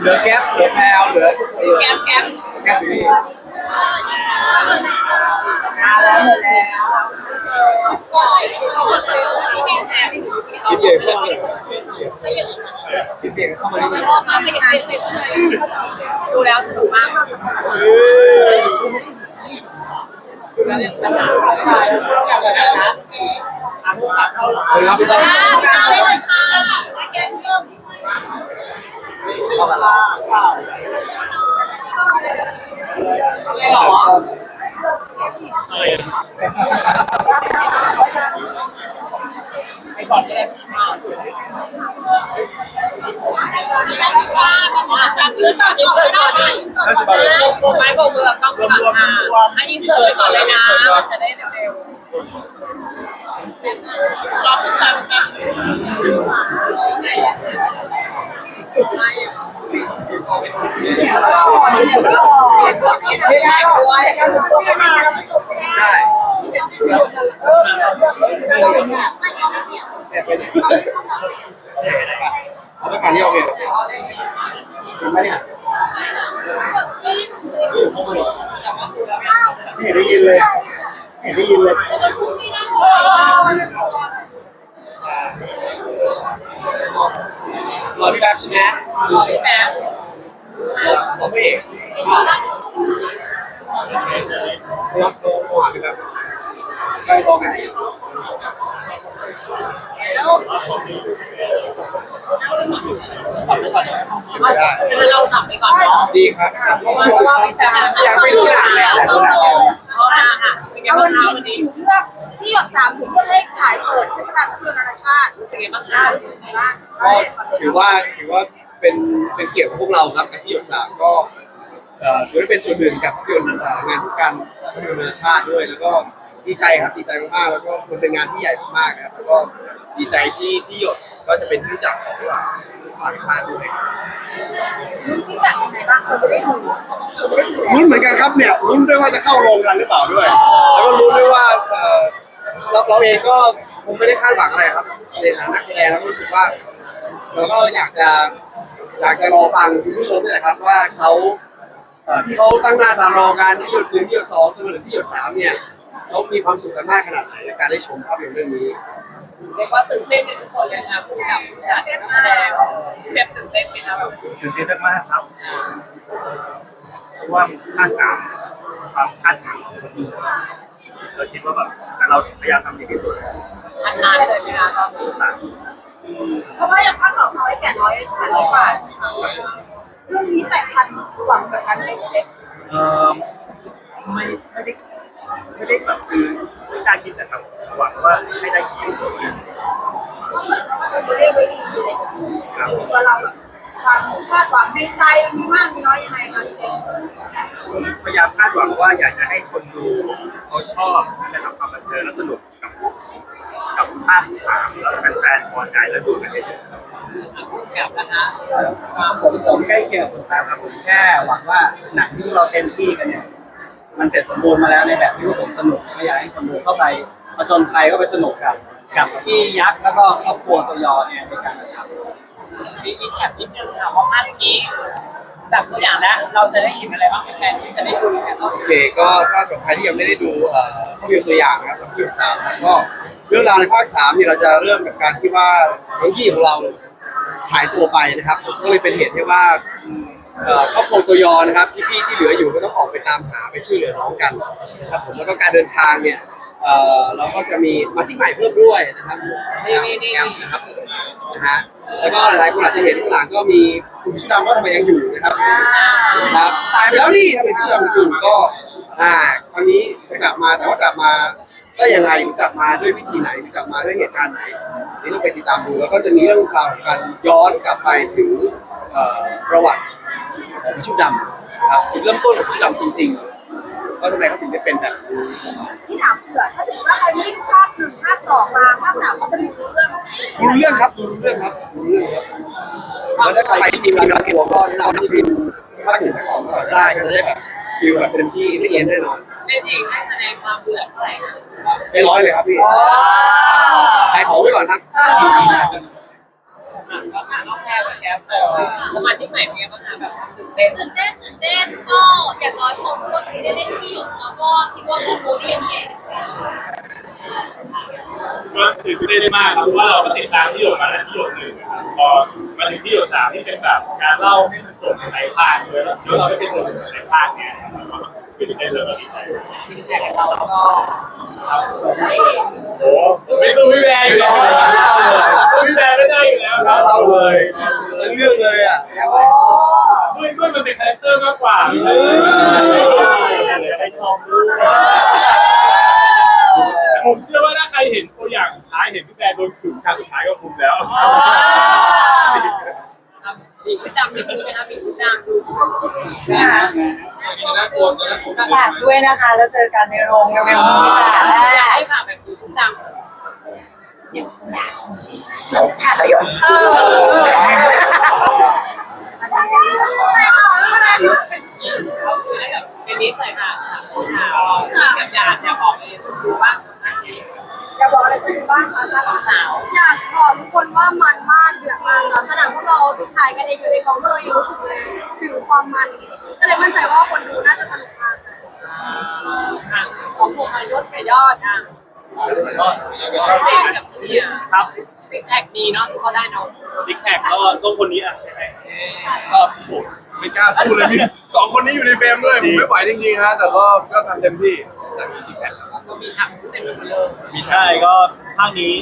เหลือแก๊ปเหลือแพลวเหลือทุกคนเลยแก๊ปแก๊ปแก๊ปอยู่นี่มาแล้วหมดแล้วพี่แกแจกพี่เบียร์เข้ามาเลยพี่เบียร์เข้ามานี่มันมาเป็นเซ็ตดูแล้วสนุกมากเฮ้ยแล้วยังปัญหาอะไรอยากจะนะเฮ้ยครับพี่ต้อมจ้าไม่เลยค่ะแกงเพิ่ม เข้ามาละเลยหรอไปก่อนก็ได้มาอินเสิร์ตก่อนนะห้าสิบบาทเลยโบกไม้โบกมือกับกล้องไปก่อนนะให้อินเสิร์ตไปก่อนเลยนะ จะได้เร็วๆรอบตั ดกันไม่ได้ด้วยได้เนี่ยเป็นเอาไปขันนี่โอเคถึงไหมเนี่ยไม่เห็นได้ยินเลยไม่เห็นได้ยินเลย รอพี่แป๊บใช่ไหมพี่แม่รอรอพี่เอกรอโทรหาพี่แป๊บใกล้บอกไหนสับไปก่อนเราสับไปก่อนเนาะดีครับเพราะว่าเพราะว่าพี่แม่อยากไปดูหนังแล้วเอาละค่ะเป็นไงเอาบ้าวังนคะนี้วันนี้ หนูเลือกที่หยดสามหนูเลือกให้ฉายเปิดเทศกาลภาพยนตร์นานาชาติรู้สึกไงบ้างคะบ้างก็ถือว่าถือว่าเป็นเป็นเกียรติของพวกเราครับกับที่หยดสามก็เอ่อถือว่าเป็นส่วนหนึ่งกับภาพยนตร์เอ่องานเทศกาลภาพยนตร์นานาชาติด้วย แล้วก็ดีใจครับดีใจมากๆแล้วก็มันเป็นงานที่ใหญ่มากๆนะครับแล้วก็ดีใจที่ที่หยดก็จะเป็นที่รู้จักของต่างชาติด้วยครับ ลุ้นฟีดแบ็กยังไงบ้างคนจะได้ดูคนจะได้ดูลุ้นเหมือนกันครับเนี่ยลุ้นด้วยว่าจะเข้าโรงกันหรือเปล่าด้วย แล้วก็ลุ้นด้วยว่าเอ่อ เราเราเองก็คงไม่ได้คาดหวังอะไรครับในฐานะนักแสดงแล้วก็รู้สึกว่าเราก็อยากจะอยากจะรอฟังคุณผู้ชมนี่แหละครับว่าเขาเอ่อที่เขาตั้งหน้าตารอการที่หยดหนึ่งที่หยดสองจนมาถึงที่หยดสามเนี่ยเขามีความสุขกันมากขนาดไหนในการได้ชมภาพยนตร์เรื่องนี้ เรียกว่าตื่นเต้นกันทุกคนเลยนะผู้กับผู้จัดนักแสดงเจ็บตื่นเต้นไหมคะแบบตื่นเต้นมากๆครับเพราะว่าภาคสามความคาดหวัง เราคิดว่าแบบเราพยายามทำดีที่สุดอันนานเลยไหมคะตอนนี้สามเพราะว่าอย่างภาคสองร้อยแปดร้อยแปดร้อยกว่าใช่ไหมคะเรื่องนี้แต่พันหวังแบบนั้นเล็กเออไม่ไม่ได้ไม่ได้แบบคือไม่กล้าคิดแต่แบบหวังว่าให้ได้ดีที่สุดๆตัวเลขไว้ดีเลยครับตัวเราแบบ ความคาดหวังในใจมันมีมากมีน้อยยังไงคะพี่เต้ผมพยายามคาดหวังว่าอยากจะให้คนดูเขาชอบได้รับความบันเทิงและสนุกกับกับภาคสามแล้วแฟนๆพอใจและดูกันเยอะๆกับนะคะผมผมใกล้เคียงกับคุณตาครับผมแค่หวังว่าหนังที่เราเต็มที่กันเนี่ยมันเสร็จสมบูรณ์มาแล้วในแบบที่พวกผมสนุกก็อยากให้คนดูเข้าไปผจญภัยก็ไปสนุกกับ กับพี่ยักษ์แล้วก็ครอบครัวตัวยอเนี่ยในการทำ มีอีกแถบนิดนึงค่ะเพราะภาพนี้แบบตัวอย่างแล้วเราจะได้เห็นอะไรบ้างแฟนๆที่จะได้ดูกันโอเคก็ถ้าสำหรับใครที่ยังไม่ได้ดูเอ่อภาพยนตร์ตัวอย่างนะครับภาพยนตร์สามก็เรื่องราวในภาคสามเนี่ยเราจะเริ่มกับการที่ว่าน้องยี่ของเราหายตัวไปนะครับก็เลยเป็นเหตุที่ว่าเอ่อครอบครัวตัวยอนะครับพี่ๆที่เหลืออยู่ก็ต้องออกไปตามหาไปช่วยเหลือน้องกันนะครับผมแล้วก็การเดินทางเนี่ยเอ่อเราก็จะมีสมาชิกใหม่เพิ่มด้วยนะครับนี่นี่นี่แอมนะครับ นะฮะแล้วก็หลายๆคนอาจจะเห็นข้างหลังก็มีคุณชุดดำก็ทำไมยังอยู่นะครับครับตายไปแล้วนี่ทำไมพี่ชายของคุณก็อ่าคราวนี้จะกลับมาแต่ว่ากลับมาได้ยังไงหรือกลับมาด้วยวิธีไหนหรือกลับมาด้วยเหตุการณ์ไหนนี่ต้องไปติดตามดูแล้วก็จะมีเรื่องราวของการย้อนกลับไปถึงเอ่อประวัติของพี่ชุดดำนะครับจุดเริ่มต้นของพี่ชุดดำจริงๆว่าทำไมเขาถึงได้เป็นแบบนี้ ที่ถามเผื่อถ้าสมมติว่าใครไม่ได้ดู สองมาภาคสามเขาจะดูเรื่องดูเรื่องครับดูเรื่องครับดูเรื่องครับแล้วถ้าใครทีมงานเกี่ยวก็แนะนำให้บินภาคหนึ่งภาคสองก็ได้ก็จะได้แบบฟิลแบบเต็มที่ไม่เย็นแน่นอนเล่นเองให้แสดงความเบื่อเท่าไหร่ไม่ร้อยเลยครับพี่ขายของไว้ก่อนครับเก็มาน้องแพรกับเออสมาชิกใหม่เป็นไงบ้างคะแบบตื่นเต้นตื่นเต้นตื่นเต้นก็อย่างน้อยผมก็ถึงได้เล่นที่หยกแล้วก็คิดว่าคุณรู้เรียนเก่ง ก็ตื่นเต้นมากครับเพราะว่าเราก็ติดตามที่หยดมาแล้วที่หยดหนึ่งนะครับพอมาถึงที่หยดสามที่เป็นแบบการเล่าให้มันจบในภาคเลยแล้วเราได้เป็นส่วนหนึ่งในภาคเนี่ยนะครับก็ตื่นเต้นเลยก็ดีใจที่แข่งเราแล้วก็โอ้โหไม่สู้พี่แบร์อยู่แล้วสู้พี่แบร์ไม่ได้อยู่แล้วครับ เราเลยทั้งเรื่องเลยอะ ด้วยด้วยมันเป็นคาแรคเตอร์มากกว่าไปทอผมเชื่อว่าถ้าใครเห็นตัวอ โดนขึงทางสุดท้ายก็คุ้มแล้ว มีชุดดำมีชุดไหมคะมีชุดดำน่ากลัวน่ากลัวฝากด้วยนะคะ แล้วเจอกันในโรงเร็วๆนี้ค่ะอยากให้ฝากแบบมีชุดดำภาพยนตร์เออเป็นนิสัยค่ะค่ะกับยาอยากบอกเลยดูบ้า บอกอะไรคุณบ้างคะสาว อยากบอกทุกคนว่ามันมากเดือดมากค่ะขนาดพวกเราถ่ายกันเองอยู่ในกองก็เรายังรู้สึกเลยถึงความมัน ก็เลยมั่นใจว่าคนดูน่าจะสนุกมากค่ะของกลุ่มอายุทยอดอะเซ็กกับเนี่ยครับซิกแพคดีเนาะซุปเปอร์ได้เนาะซิกแพคก็ต้องคนนี้อะก็ไม่กล้าสู้เลยพี่สองคนนี้อยู่ในเฟรมด้วยผมไม่ไหวจริงๆฮะแต่ก็ก็ทำเต็มที่แต่มีสิกแพค ก็มีฉากเต็มไปหมดเลยมีใช่ก็ภาคนี้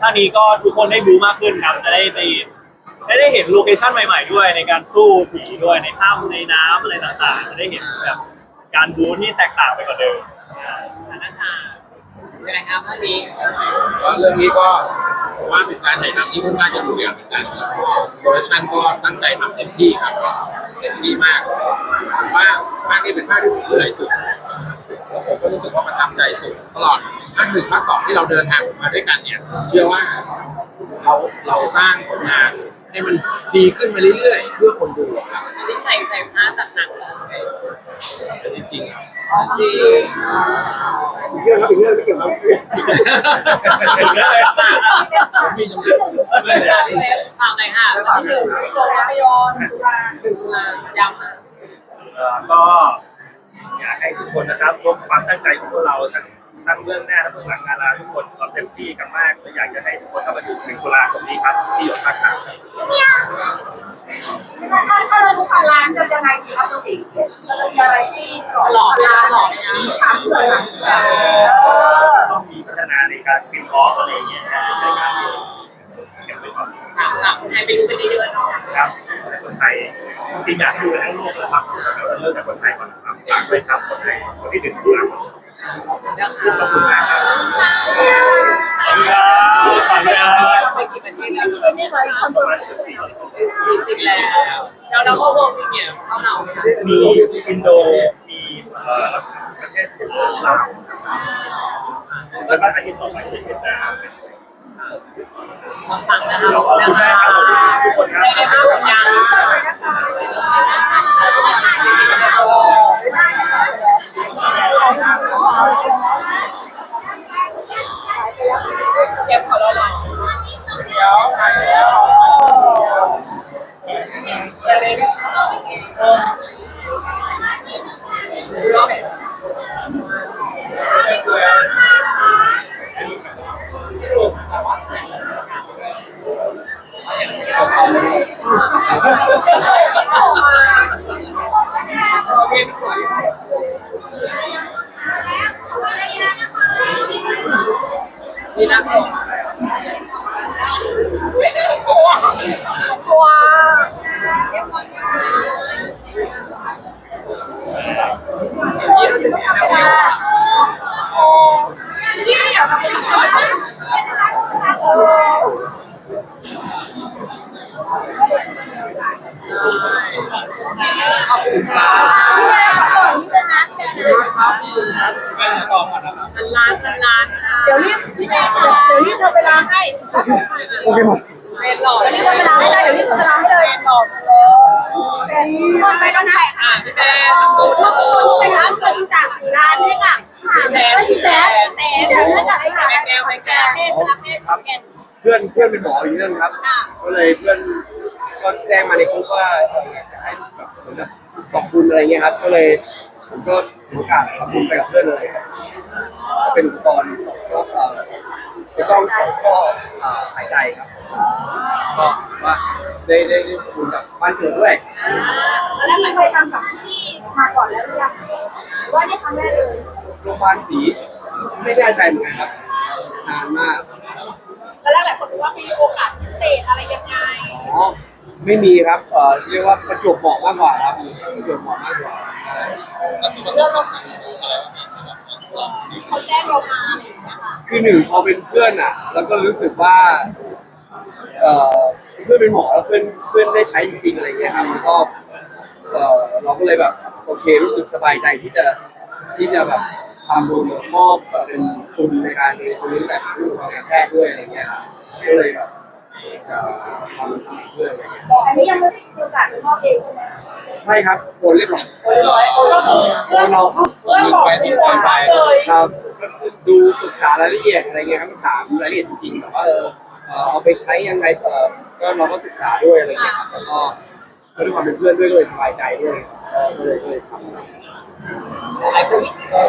ภาคนี้ก็ทุกคนได้รู้มากขึ้นครับจะได้ไปได้ได้เห็นโลเคชั่นใหม่ ๆ ด้วยในการสู้ผีด้วยในถ้ำในน้ำอะไรต่างๆ จะได้เห็นแบบการบูที่แตกต่างไปกว่าเดิมอาณาจักรเป็นไงครับภาคนี้ก็เรื่องนี้ก็ผมว่าเป็นการถ่ายทำที่ค่อนข้างจะดุเดือดเหมือนกันแล้วก็โปรดักชันก็ตั้งใจทำเต็มที่ครับเต็มที่มากผมว่าภาคนี้เป็นภาคที่ผมเหนื่อยสุด แล้วผมก็รู้สึกว่าประทับใจสุดตลอดภาคหนึ่งภาคสองที่เราเดินทางมาด้วยกันเนี่ย เชื่อว่าเราเราสร้างผลงานให้มันดีขึ้นมาเรื่อยๆเพื่อคนดูครับอันนี้ใส่ใส่ผ้าจากหนังเลยแต่จริงๆครับจริงเรื่องครับอีกเรื่องไม่เกี่ยวกับมีจำเป็นเรื่องพี่เล็กฟังหน่อยค่ะวันที่หนึ่งที่โรงภาพยนตร์ถึงมาย้ำอ่อก็ อยากให้ทุกคนนะครับร่วมความตั้งใจของพวกเราทั้งทั้งเรื่องหน้าและเบื้องหลังงานเราทุกคนเราเต็มที่กันมากและอยากจะให้ทุกคนเข้ามาดูหนึ่งตุลาคมนี้ครับที่หยดภาคสามถ้าถ้าเราทุกคนร้านจะยังไงดีครับตัวเองเราจะมีอะไรที่ฉลองร้านฉลองถามเลยนะเออต้องมีพัฒนาในการสปินออฟอะไรอย่างเงี้ยนะในการที่เก็บไว้ก่อนถามถามคนไทยไปดูกันเยอะๆเนาะ ครับคนไทยจริงๆอยากดูกันทั้งโลกเลยครับแต่ว่าเริ่มจากคนไทยก่อนนะครับ ที่ถึงตุลาคมเรื่งขอบคุณมากครับขอบคุณครับขอบคุณครับไปกี่ประเทศแล้วนี่นี่เลยคอนโดประมาณสี่สิบสี่สิบแล้วแล้วเราก็วงเนี่ยเขาเรามีอินโดมีเอ่อประเทศลาวแล้วก็ประเทศต่อไปที่เวียดนามฟังนะครับขอบคุณมากครับทุกคนครับได้ได้ภาพสัญญาณ เก็บของเราหน่อยเดี๋ยวมาแล้วอย่าเลย ยี่รู้สึกยังไงบ้างนี่อยากทำขอบคุณค่ะแม่ต่อก่อนนะครับล้านล้านค่ะเดี๋ยวรีบเดี๋ยวรีบทำเวลาให้โอเคหมดเป็นหล่อเดี๋ยวรีบทำเวลาให้เลยเดี๋ยวรีบทำเวลาให้เลยเป็นหล่อ คนไปก็ได้อะพี่แจ๊ทำบุญทุกคนเป็นร้านเสริมจากสีร้านให้กับหาแสนสี่แสนแสนให้กับไอ้แม่แก้วแม่แก้วเทศนาเทศแก่นคพื่อนเพื่อนเป็นหมออยู่เนั่นครับ ก็เลยเพื่อนก็แจ้งมาในกลุ่มว่าอยากจะให้แบบเหมือนกับบอกบุญอะไรเงี้ยครับ ก็เลยผมก็ถือโอกาสทำบุญไปกับเพื่อนเลยครับเป็นอุปกรณ์สองรอบสองเป็นกล้องสองข้อหายใจครับ ก็ถือว่าได้ได้ได้ทำบุญกับบ้านเกิดด้วย แล้วมีเคยทำกับพี่มาก่อนแล้วหรือยังหรือว่านี่ครั้งแรกเลยโรงพยาบาลศรีไม่แน่ใจเหมือนกันครับนานมากแล้วหลายคนรู้ว่ามีโอกาสพิเศษอะไรยังไงอ๋อไม่มีครับเอ่อเรียกว่าประจวบเหมาะมากกว่าครับประจวบเหมาะมากกว่าเขาแจ้งเรามาอะไรอย่างเงี้ยค่ะคือหนึ่งพอเป็นเพื่อนอะ แล้วก็รู้สึกว่า เอ่อเพื่อนเป็นหมอแล้วเพื่อนเพื่อนได้ใช้จริงๆอะไรเงี้ยครับแล้วก็เอ่อเราก็เลยแบบโอเครู้สึกสบายใจที่จะที่จะแบบทำบุญมอบแบบเป็นทุนในการไปซื้อจากซื้อของการแพทย์ด้วยอะไรเงี้ยครับก็เลยแบบเอ่อทำทำเพื่อนอะไรเงี้ยแต่อันนี้ยังไม่ได้มีโอกาสไปมอบเองใช่ไหมไม่ครับโอนเรียบร้อย โอ้ยร้อยโอ้ก็คือโอนเราครับเพื่อนบอกที่โอนเลย ครับก็ดูปรึกษารายละเอียดอะไรเงี้ยครับถามรายละเอียดจริงๆแบบว่าเออ เอ่อเอาไปใช้ยังไงเออก็เราก็ศึกษาด้วยอะไรเงี้ยครับแล้วก็ก็ด้วยความเป็นเพื่อนด้วยก็เลยสบายใจด้วยก็เลยก็เลยทำหลายคน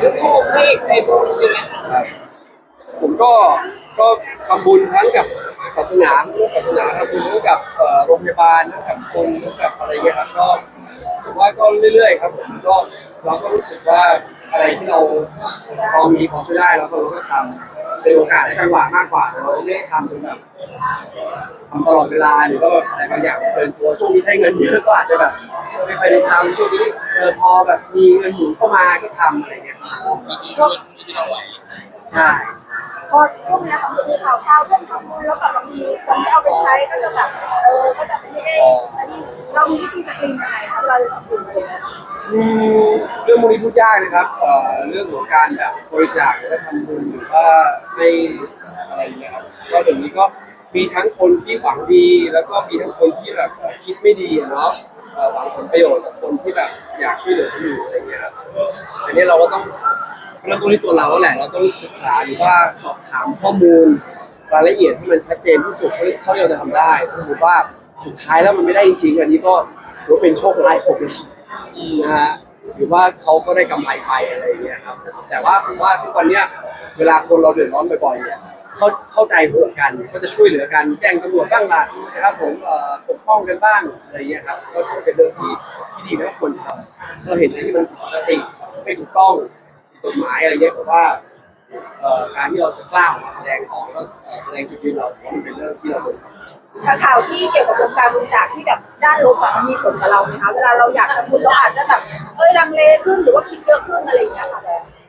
ชื่นชมให้ในบุญอย่างเงี้ยครับผมก็ก็ทำบุญทั้งกับศาสนาเรื่องศาสนาทำบุญทั้งกับเอ่อโรงพยาบาลทั้งกับคนทั้งกับอะไรเงี้ยครับก็ผมว่าก็เรื่อยๆครับผมก็เราก็รู้สึกว่าอะไรที่เราพอมีพอช่วยได้เราก็เราก็ทำ เป็นโอกาสและจังหวะมากกว่าแต่เราไม่ได้ทำเป็นแบบทำตลอดเวลาหรือว่าแบบอะไรบางอย่างเกินตัวช่วงนี้ใช้เงินเยอะก็อาจจะแบบไม่เคยได้ทำช่วงนี้เออพอแบบมีเงินหมุนเข้ามาก็ทำอะไรเงี้ยใช่พอช่วงนี้ของมีข่าวข่าวเรื่องทำบุญแล้วแบบบางทีคนที่เอาไปใช้ก็จะแบบเออก็จะไม่ได้อันนี้เรามีวิธีสกรีนยังไงครับเราจะทำบุญเลย อืมเรื่องมูลนิธิพูดยากนะครับเอ่อเรื่องของการแบบบริจาคหรือว่าทำบุญหรือว่าให้อะไรอย่างเงี้ยครับก็เดี๋ยวนี้ก็มีทั้งคนที่หวังดี แล้วก็มีทั้งคนที่แบบเอ่อคิดไม่ดีอะเนาะเอ่อหวังผลประโยชน์กับคนที่แบบอยากช่วยเหลือคนอื่นอะไรอย่างเงี้ยครับอันนี้เราก็ต้องเริ่มต้นที่ตัวเราแหละเราต้องศึกษาหรือว่าสอบถามข้อมูล รายละเอียดให้มันชัดเจนที่สุดเท่าเท่าที่เราจะทำได้ถ้าสมมติว่าสุดท้ายแล้วมันไม่ได้จริงๆอันนี้ก็ถือว่าเป็นโชคร้ายของเรา นะฮะหรือว่าเขาก็ได้กำไรไปอะไรอย่างเงี้ยครับ แต่ว่าผมว่าทุกวันเนี้ยเวลาคนเราเดือดร้อนบ่อยๆเนี่ยเขาเข้าใจหัวกันก็จะช่วยเหลือกันแจ้งตำรวจบ้างล่ะนะครับผมเอ่อปกป้องกันบ้างอะไรอย่างเงี้ยครับก็ถือเป็นเรื่องที่ที่ดีและควรทำเราเห็นอะไรที่มันผิดปกติไม่ถูกต้องกฎหมายอะไรเงี้ยผมว่าเอ่อการที่เราจะกล้าออกมาแสดงออกแล้วแสดงจุดยืนเราผมว่ามันเป็นเรื่องที่เราควรทำ ข่าวที่เกี่ยวกับวงการบริจาคที่แบบด้านลบอะมันมีผลกับเราไหมคะเวลาเราอยากทำบุญเราอาจจะแบบเอ้ยลังเลขึ้นหรือว่าคิดเยอะขึ้นอะไรอย่างเงี้ยค่ะ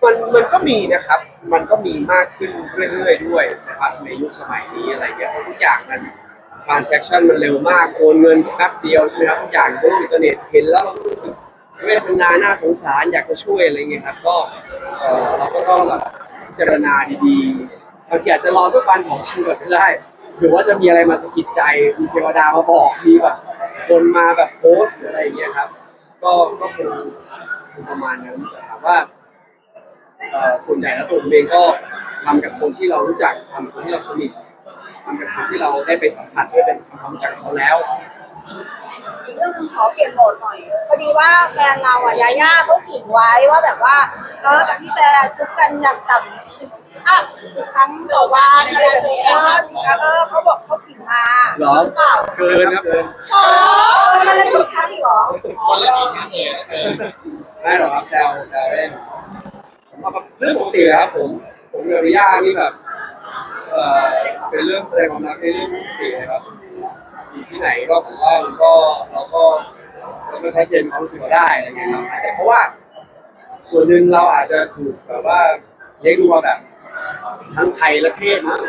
มันมันก็มีนะครับ มันก็มีมากขึ้นเรื่อยๆด้วยนะครับในยุคสมัยนี้อะไรเงี้ยทุกอย่างมัน transaction มันเร็วมากโอนเงินแป๊บเดียวใช่ไหมครับทุกอย่างบนโลกอินเทอร์เน็ตเห็นแล้วเรารู้สึกเวทนาน่าสงสารอยากจะช่วยอะไรเงี้ยครับก็เออเราก็ต้องแบบพิจารณาดีๆบางทีอาจจะรอสักวันสองวันก่อนก็ได้ หรือว่าจะมีอะไรมาสะกิดใจ มีเทวดามาบอก มีแบบคนมาแบบโพสหรืออะไรเงี้ยครับ ก็ก็คงประมาณนั้นแต่ถามว่าส่วนใหญ่แล้วตัวผมเองก็ทำกับคนที่เรารู้จักทำกับคนที่เราสนิททำกับคนที่เราได้ไปสัมผัสได้เป็นความรู้จักเขาแล้ว เรื่องหนึงขอเปลี่ยนโหมดหน่อยพอดีว่าแฟนเราอะยาย่าเขาขิงไว้ว่าแบบว่าเออจากที่แฟนจุบกันอย่างต่ำสิบอะสิบครั้งต่อวันอะไรแบบนี้เออสิบครั้งเออเขาบอกเขาขิงมาเหรอเปล่าเกินครับเกินอ๋อมันเลยสิบครั้งอีกเหรอวันละกี่ครั้งเลยเออไม่หรอกครับแซวแซวเล่นผมว่าเรื่องปกติเลยครับผมผมกับริยานี่แบบเอ่อเป็นเรื่องแสดงความรักในเรื่องปกติเลยครับอยู่ ที่ไหนก็ผมว่ามันก็เราก็เราก็ใช้เจนความรู้สึกเราได้อะไรเงี้ยครับอาจจะเพราะว่า ส่วนหนึ่งเราอาจจะถูกแบบว่าเลี้ยงดูมาแบบ ทั้งไทยและเทศมั้ง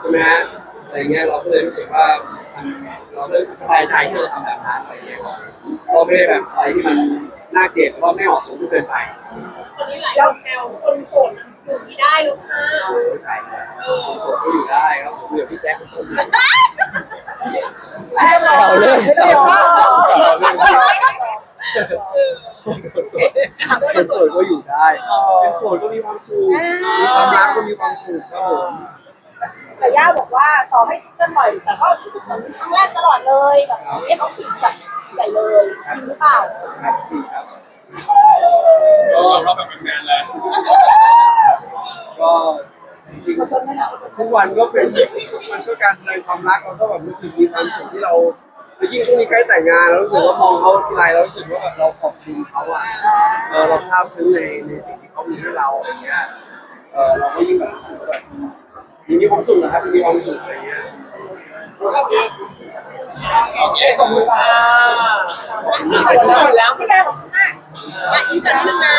ใช่ไหมฮะอะไรเงี้ยเราก็เลยรู้สึกว่ามันเราก็เลยรู้สึกสบายใจที่จะทำแบบนั้นอะไรเงี้ยก็ก็ไม่ได้แบบอะไรที่มันน่าเกลียดหรือว่าไม่เหมาะสมจนเกินไปตอนนี้หลายคนแซวคนโสดอยู่ไม่ได้หรือเปล่าไม่ได้คนโสดก็อยู่ได้ครับผมอยู่กับพี่แจ็คเป็ นคนเดียวแซวเลยแซวเลยคนโสดคนโสดก็อยู่ได้เป็นโสดก็มีความสุขมีความรักก็มีความสุขครับผมแต่ย่าบอกว่าต่อให้จุ๊บกันบ่อยแต่ก็รู้สึกเหมือนครั้งแรกตลอดเลยแบบเอ๊ะเขาขิงแบบใหญ่เลยจริงหรือเปล่าครับจริงครับก็เราเป็นแมนแล้วก็จริงทุกวันก็เป็น มันก็การแสดงความรักเราก็แบบรู้สึกมีความสุขที่เราแล้วยิ่งช่วงนี้ใกล้แต่งงานเรารู้สึกว่ามองเขาทีไรเรารู้สึกว่าแบบเราขอบคุณเขาอะเออเราซาบซึ้งในในสิ่งที่เขามีให้เราอะไรเงี้ยเออเราก็ยิ่งแบบรู้สึกว่าแบบมีความสุขนะครับมีความสุขอะไรเงี้ยโอเคขอบคุณค่ะหมดแล้วพี่แม่บอกว่าอะอีกสักนิดนึงนะ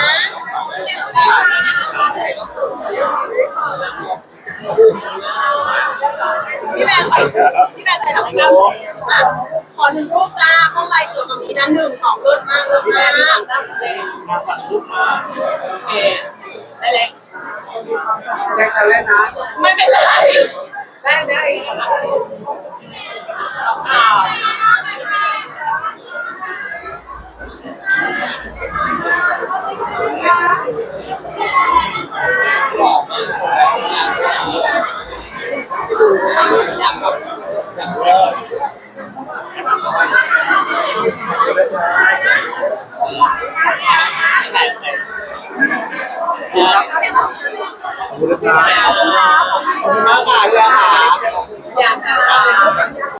พี่แม่ใส่พี่แม่ใส่ถังน้ำอะขอหนึ่งรูปจ้าเข้าไลน์สดตรงนี้นะหนึ่งสองเลิศมากเลิศมากโอเคได้เลยแซ็กซ์เล่นนะไม่เป็นไรได้ได้